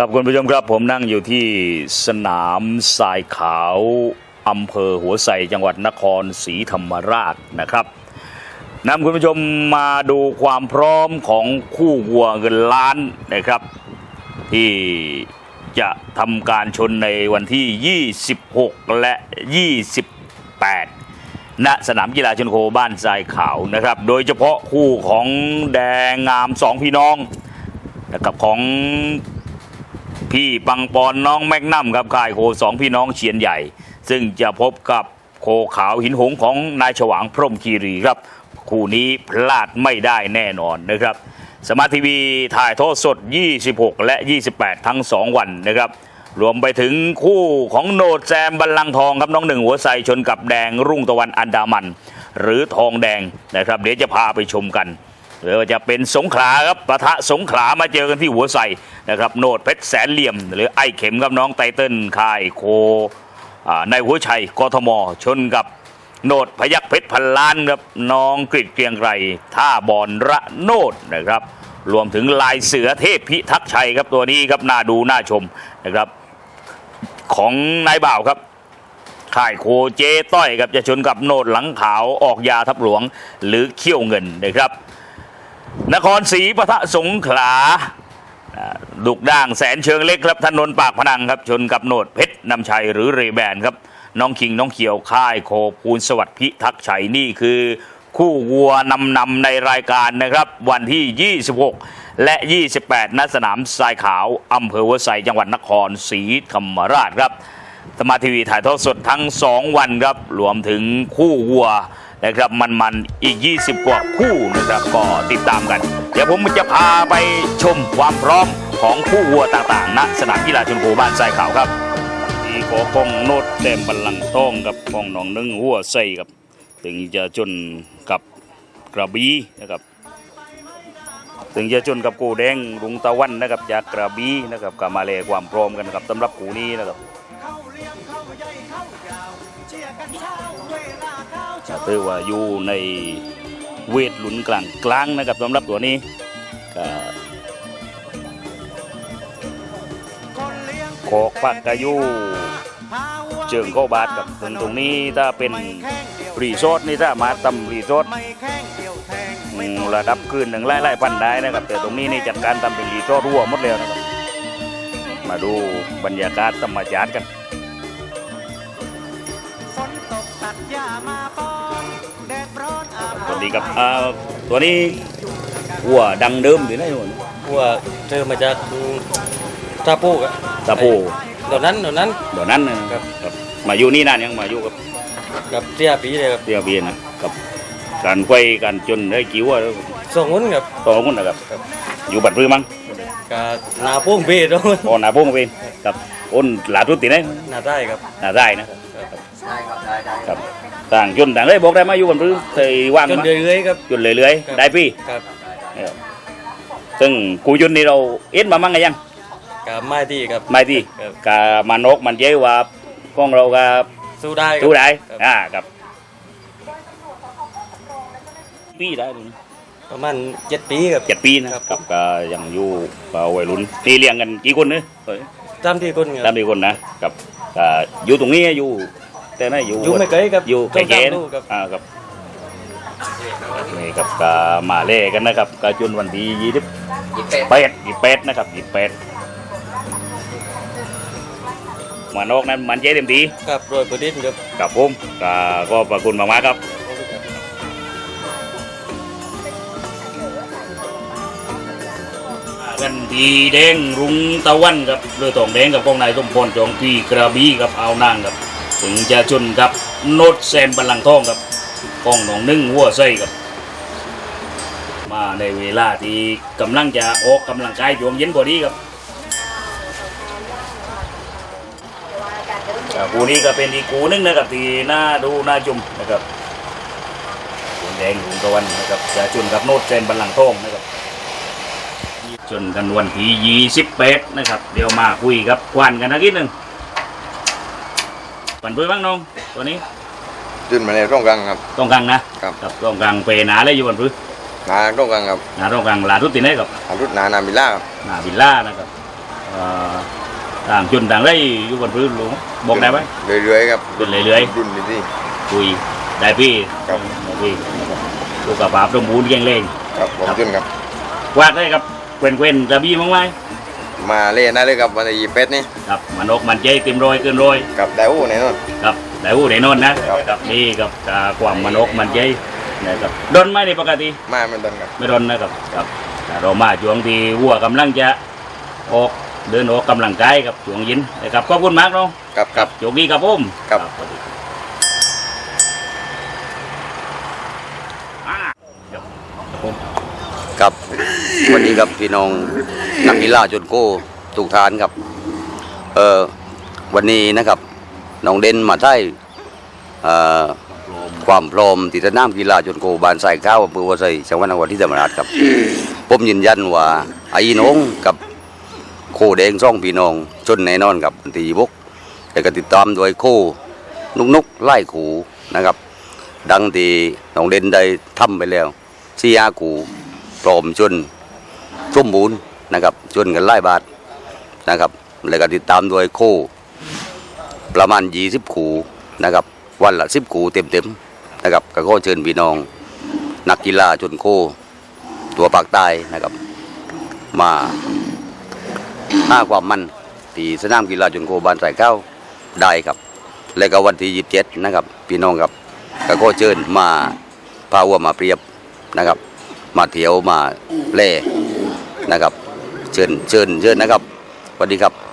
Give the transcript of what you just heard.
ครับคุณผู้ชมครับผมนั่งอยู่ที่สนามทรายขาวอำเภอหัวไสจังหวัดนครศรีธรรมราชนะครับนำคุณผู้ชมมาดูความพร้อมของคู่วัวเงินล้านนะครับ ที่จะทำการชนในวันที่ 26 และ 28 ณสนามกีฬาชนโคบ้านทรายขาวนะครับ โดยเฉพาะคู่ของแดงงามสองพี่น้องนะครับของ พี่ปังปอนน้องแมกนัมครับค่ายโคสองพี่น้องเชียนใหญ่ ซึ่งจะพบกับโคขาวหินหงของนายฉวางพรมคีรีครับ คู่นี้พลาดไม่ได้แน่นอนนะครับ สมาร์ททีวีถ่ายทอดสด 26 และ 28 ทั้ง 2 วันนะครับ รวมไปถึงคู่ของโนดแซมบัลลังทองครับน้องหนึ่งหัวไซชนกับแดงรุ่งตะวันอันดามัน หรือทองแดงนะครับ เดี๋ยวจะพาไปชมกัน หรือว่าจะเป็นสงขลาครับปะทะสงขลามาเจอกันที่หัวไสนะครับโนดเพชรแสนเหลี่ยม หรือไอ้เข็มกับน้องไตเติ้ลค่ายโคอ่าในหัวชัยกทมชนกับโนดพยักเพชรพันล้านครับน้องกริดเกรียงไกรท่าบอลระโนดนะครับ รวมถึงลายเสือเทพพิทักษ์ชัยครับตัวนี้ครับน่าดูน่าชมนะครับ ของนายบ่าวครับค่ายโคเจต้อยครับจะชนกับโนดหลังขาวออกยาทับหลวง หรือเขี้ยวเงินนะครับ นครศรีปะทะสงขลาดุกด่างแสนเชิงเล็กครับถนนปากพนังครับ ชนกับโนดเพชรนำชัยหรือเรแบนครับน้องคิงน้องเขียวค่ายโคภูลสวัสดิ์พิทักษ์ชัยนี่คือ คู่วัวนำนำในรายการนะครับ วันที่ 26 และ 28ณสนามทรายขาวอำเภอหัวไซจังหวัดนครศรีธรรมราชครับสมาททีวีถ่ายทอดสดทั้ง 2 วันครับรวมถึงคู่วัว นะครับมันๆอีก 20 กว่าคู่นะครับก็ติดตามกัน เดี๋ยวผมจะพาไปชมความพร้อมของคู่วัวต่างๆณสนามกีฬาชนโคบ้านทรายขาวครับที่ขอกองโนดเต็มบัลลังก์ทองกับกองหนองนึ่งหัวไส้ครับ ถึงจะจนกับกระบี่นะครับถึงจะจนกับกูแดงรุงตะวันนะครับจากกระบี่นะครับก็มาเลความพร้อมกันครับสำหรับกูนี้นะครับ จะถือว่าอยู่ในเวทหลุนกลางกลางนะครับสำหรับตัวนี้ก็โคกปักกายูเจิงเข้าบาทกับตรงตรงนี้ถ้าเป็นรีสอร์ทนี่ถ้ามาตำรีสอร์ทระดับคืนหนึ่งไล่ไล่พันได้นะครับ แต่ตรงนี้นี่จัดการทำเป็นรีสอร์ทรั่วหมดแล้วนะครับ มาดูบรรยากาศธรรมชาติกัน สวัสดีครับอ่าตัวนี้วัวดังเดิมอยู่ไหนหนูว่าเจอมาจากตาปูกอะตาโพเดี๋ยวนั้นเดี๋ยวนั้นเดี๋ยวนั้นนะครับครับมาอยู่นี่นานยังมาอยู่กับกับเตี้ยปีเลยครับเตียเบียนนะกับการไฟการจนได้กิ้วว่าส่งหุ้นกับต่อคนนะครับอยู่บัดพื้มั้งกับนาโป้งเบีด้วยพอหนาโป้งเป็นกับอ้นหลาทุติได้นาได้ครับหนาได้นะครับ ครับต่างจนต่างเลยบอกได้มาอยู่บัดพื้เคยว่างจนมาเรื่อยๆครับ จนเรื่อยครับ ๆได้พี่ครับนะครับซึ่งกูยุนนี่เราเอ็นมามั่งไงยัง กับไม้ที่ครับ ไม่ที่ครับกามันนกมันเย้ว่ากล้องเรากับ สู้ได้ครับดูได้ครับ อ่าครับปีได้ดูประมาณเจ็ดปีครับ เจ็ดปีนะครับกับก็ยังอยู่กับวัยรุ่นนี่เลี้ยงกันกี่คนเนี่ยตามที่คนคตารัมบกี่คนนะกับก็อยู่ตรงนี้อยู่ แต่ไหนอยู่อยู่ไม่ไกลครับอยู่ไกลต้แก่งตามนะดูครับ อ่าครับนี่กับก็มาเล่กันนะครับก็จนวันที่ยี่สิบแปดยี่แปดนะครับยี่แปดมานอกนั้นมันเจ๊เต็มทีครับโรยประดิษฐ์ครับกับผมก็ก็ประคุณมากๆครับ กันทีแดงรุงตะวันครับเรือตองแดงกับกองนายสมพรจองทีกระบี่กับเอาวนางครับ ถึงจะชนกับโนดแซมบัลลังทองครับกองหนองนึ่งหัวไส้ครับ มาในเวลาที่กำลังจะออกกำลังกายช่วงเย็นพอดีครับอ่าคู่นี้ก็เป็นอีกูนึงนะครับที่น่าดูหน่าชมนะครับรุงแดงรุงตะวันนะครับจะชนกับโนดแซมบัลลังทองนะครับจนกันวันที่ยี่สิบแปดนะครับ เดี๋ยวมาคุยกับควันกันนักนิดหนึ่ง ปั่นเพื่อบ้างน้องตัวนี้จุนมาในร่องกลางครับ ต้องกลางนะครับ ครับต้องกลางเปหนาเลยอยู่บนพื้นนาร่องกลางครับหนาต้องกลางหลาทุตินได้กับอารุษนานามิล่าครับหนาวิลล่านะครับอ๋ออ่าต่างจุนต่างไรอยู่บนพื้นลุงบอกได้ไหม เรื่อยๆครับเป็นเรื่อยรุ่นนี้ที่ๆคุยได้พี่ครับ ได้พี่ลูกกับปาบสมบูรณ์เก่งเล่ง ครับผมจุนครับ วาดได้ครับเกวนเกวนๆกระบี่มั้งไหม มาเล่นได้เลยครับวันที่ยี่สิบเอ็ดนี่ครับมันอกมันใจเต็มโรยเกินโรยกับไดโอ้แน่นอนครับแต่หูไหนนอนนะครับกับนี่กับอ่าความมันอกมันใจนะครับดนไหมในปกติมาเป็นต้นครับไม่ดนนะครับครับแต่เรามาช่วงที่วัวกำลังจะออกเดินออกกำลังกายกับช่วงเยินนะครับขอบคุณมากเนาะครับครับโชคดีครับผมครับ สวัสดีอ่าครับผม ครับ วันนี้ครับพี่น้องนักกีฬาจนโก้ทุกทานครับ เออวันนี้นะครับน้องเด่นมาใช้เอ่อความพร้อมที่สนามกีฬาจนโกบานใสายข้าวอำเภอวัวไซจังหวัดนครที่ธรรมราชครับผมยืนยันว่าไอ้น้องกับโคแดงซ่องพี่น้องชนแน่นอนครับวันที่บกแต่ก็ติดตามโดยโคนุกนุกไล่ขูนะครับ ดังที่น้องเด่นได้ทำไปแล้วสี่อาขูพร้อมจน สมบูรณ์นะครับจนกันไล่บาทนะครับแล้วก็ติดตามโดยโคประมาณ20ขู่นะครับวันละ10ขู่เต็มๆนะครับก็ขอเชิญพี่น้อง นักกีฬาจนโค ตัวปากใต้นะครับ มาห้าความมันที่สนามกีฬาจนโคบานสายเก้าได้ครับ แล้วก็วันที่ยี่สิบเจ็ดนะครับพี่น้องครับก็ขอเชิญมาพาวัวมาเปรียบนะครับ มาเที่ยวมาเล่ นะครับ เชิญเชิญเชิญนะครับสวัสดีครับ